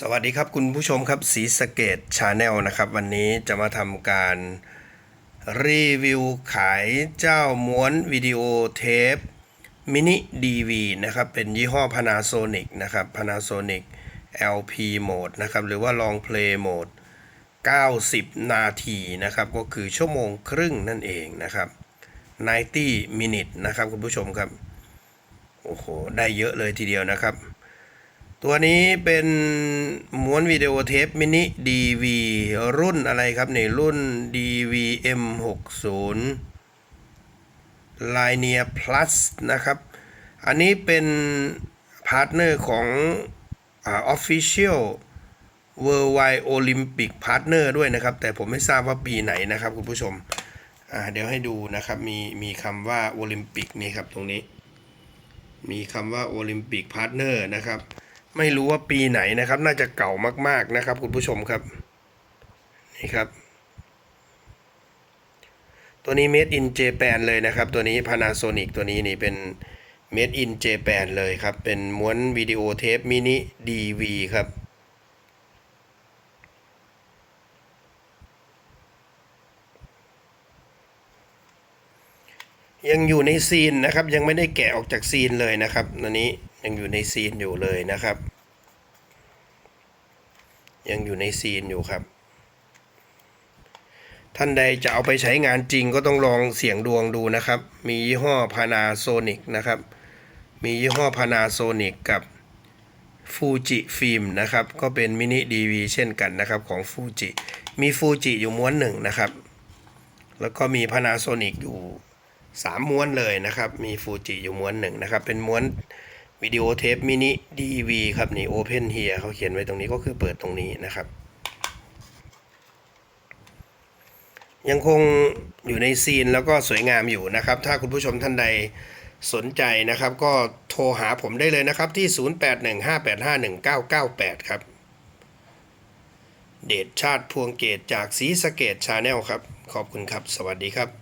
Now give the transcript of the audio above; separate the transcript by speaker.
Speaker 1: สวัสดีครับคุณผู้ชมครับสีสเกตชาแนลนะครับ วันนี้จะมาทำการรีวิวขายเจ้าม้วนวิดีโอเทปมินิ DV นะครับ เป็นยี่ห้อ Panasonic นะครับ Panasonic LP Mode นะครับ หรือว่า Long Play Mode 90 นาทีนะครับ ก็คือชั่วโมงครึ่งนั่นเองนะครับ 90 minute นะครับคุณผู้ชมครับ โอ้โห ได้เยอะเลยทีเดียวนะครับ ตัวนี้เป็นม้วนวิดีโอเทปมินิ DV รุ่นอะไรครับในรุ่น DVM 60 l i n e a Plus นะครับ อันนี้เป็นพาร์ทเนอร์ของอ Official Worldwide Olympic Partner ด้วยนะครับ แต่ผมไม่ทราบว่าปีไหนนะครับคุณผู้ชม เดี๋ยวให้ดูนะครับ มีมีคำว่าโอลิมปิกนี่ครับตรงนี้ มีคำว่าโอลิมปิกพาร์ทเนอร์นะครับ ไม่รู้ว่าปีไหนนะครับ น่าจะเก่ามาก ๆนะครับ คุณผู้ชมครับ นี่ครับ ตัวนี้ made in Japan เลยนะครับ ตัวนี้ Panasonic ตัวนี้นี่เป็น made in Japan เลยครับ เป็นม้วนวิดีโอเทปมินิ DV ครับยังอยู่ในซีนนะครับ ยังไม่ได้แกะออกจากซีนเลยนะครับอันนี้ ยังอยู่ในซีนอยู่เลยนะครับ ยังอยู่ในซีนอยู่ครับ ท่านใดจะเอาไปใช้งานจริงก็ต้องลองเสี่ยงดวงดูนะครับ มียี่ห้อ Panasonic นะครับ มียี่ห้อ Panasonic กับฟูจิฟิล์มนะครับ ก็เป็นมินิดีวีเช่นกันนะครับของฟูจิ มีฟูจิอยู่ม้วนหนึ่งนะครับ แล้วก็มี Panasonic อยู่สามม้วนเลยนะครับ มีฟูจิอยู่ม้วนหนึ่งนะครับ เป็นม้วน วิดีโอเทปมินิ DV ครับนี่ Open here เขาเขียนไว้ตรงนี้ก็คือเปิดตรงนี้นะครับ ยังคงอยู่ในซีนแล้วก็สวยงามอยู่นะครับ ถ้าคุณผู้ชมท่านใดสนใจนะครับก็โทรหาผมได้เลยนะครับที่ 0815851998 ครับ เดชชาติพวงเกตจากสีสะเกตชาแนลครับ ขอบคุณครับ สวัสดีครับ